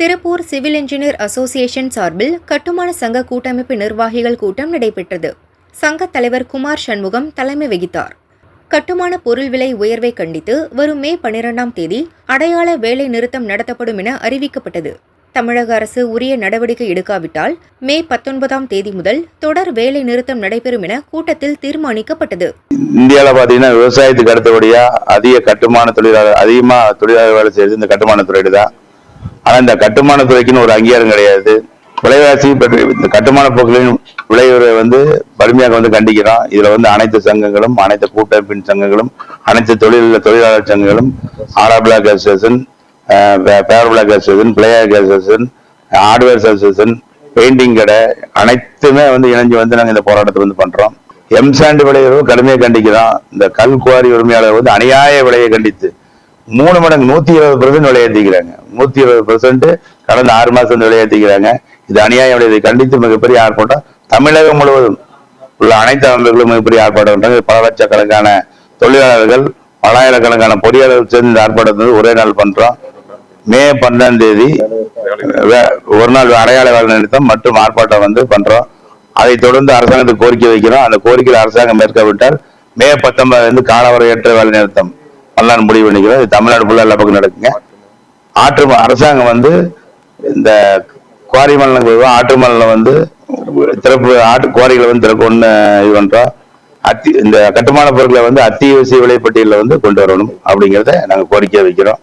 Tiruppur civil engineer association சார்பில் கட்டுமான சங்க கூட்டமைப்பு நிர்வாகிகள் கூட்டம் நடைபெற்றது. சங்கத் தலைவர் குமார் சண்முகம் தலைமை வகித்தார். கட்டுமான பொருள் விலை உயர்வை கண்டித்து வரும் மே பனிரெண்டாம் தேதி அடையாள வேலை நிறுத்தம் நடத்தப்படும் என அறிவிக்கப்பட்டது. தமிழக அரசு உரிய நடவடிக்கை எடுக்காவிட்டால் மே பத்தொன்பதாம் தேதி முதல் தொடர் வேலை நிறுத்தம் நடைபெறும் என கூட்டத்தில் தீர்மானிக்கப்பட்டது. இந்தியாவில் பார்த்தீங்கன்னா விவசாயத்துக்கு அடுத்தபடியா அதிக கட்டுமான தொழிலாளர் அதிகமா தொழிலாளர் வேலை செய்யறது இந்த கட்டுமான துறையில தான். ஆனா இந்த கட்டுமான துறைக்குன்னு ஒரு அங்கீகாரம் கிடையாது. விலைவாசி இந்த கட்டுமான பொருட்களின் விலை வந்து வலிமையாக வந்து கண்டிக்கிறோம் இதுல வந்து அனைத்து சங்கங்களும் அனைத்து கூட்டமைப்பின் சங்கங்களும் அனைத்து தொழில் தொழிலாளர் சங்கங்களும் ஆரா பிளாக் அசோசியேஷன் பேர் block association player association hardware association painting கடை அனைத்துமே வந்து இணைஞ்சு வந்து நாங்கள் இந்த போராட்டத்தை வந்து பண்றோம். எம்சாண்டு விளைவு கடுமையாக கண்டிக்கிறோம் இந்த கல் குவாரி உரிமையாளர் வந்து அநியாய விலையை கண்டித்து. மூணு மடங்கு நூத்தி இருபது பெர்சன்ட் விலையேற்றிக்கிறாங்க. நூத்தி இருபது பெர்சன்ட் கடந்த ஆறு மாசம் விலையேற்றிக்கிறாங்க. இது அநியாயம் விலையை கண்டித்து மிகப்பெரிய ஆர்ப்பாட்டம். தமிழகம் முழுவதும் உள்ள அனைத்து அமைப்புகளும் மிகப்பெரிய ஆர்ப்பாட்டம் பண்றாங்க பல லட்சக்கணக்கான தொழிலாளர்கள் பலாயிரக்கணக்கான பொறியாளர்கள் சேர்ந்து ஆர்ப்பாட்டம் ஆர்ப்பாட்டத்தை வந்து ஒரே நாள் பண்றோம். மே பன்னெண்டாம் தேதி ஒரு நாள் அடையாள வேலை நிறுத்தம் மற்றும் ஆர்ப்பாட்டம் வந்து பண்றோம். அதை தொடர்ந்து அரசாங்கத்துக்கு கோரிக்கை வைக்கிறோம். அந்த கோரிக்கையில் அரசாங்கம் மேற்கவிட்டால் மே பத்தொன்பதுல இருந்து காலவரையற்ற வேலை நிறுத்தம். பண்ணலான்னு முடிவு பண்ணிக்கிறோம். இது தமிழ்நாடு ஃபுல்லாக எல்லா பக்கம் நடக்குங்க. ஆற்று ம- அரசாங்கம் வந்து இந்த குவாரி மண்டலங்கள் ஆற்று மண்டலம் வந்து திறப்பு ஆட்டு குவாரிகளை வந்து திறக்கணும்னு இது பண்ணுறோம் அத்தி இந்த கட்டுமான பொருட்களை வந்து அத்தியாவசிய விலைப்பட்டியலில் வந்து கொண்டு வரணும் அப்படிங்கிறத நாங்கள் கோரிக்கை வைக்கிறோம்.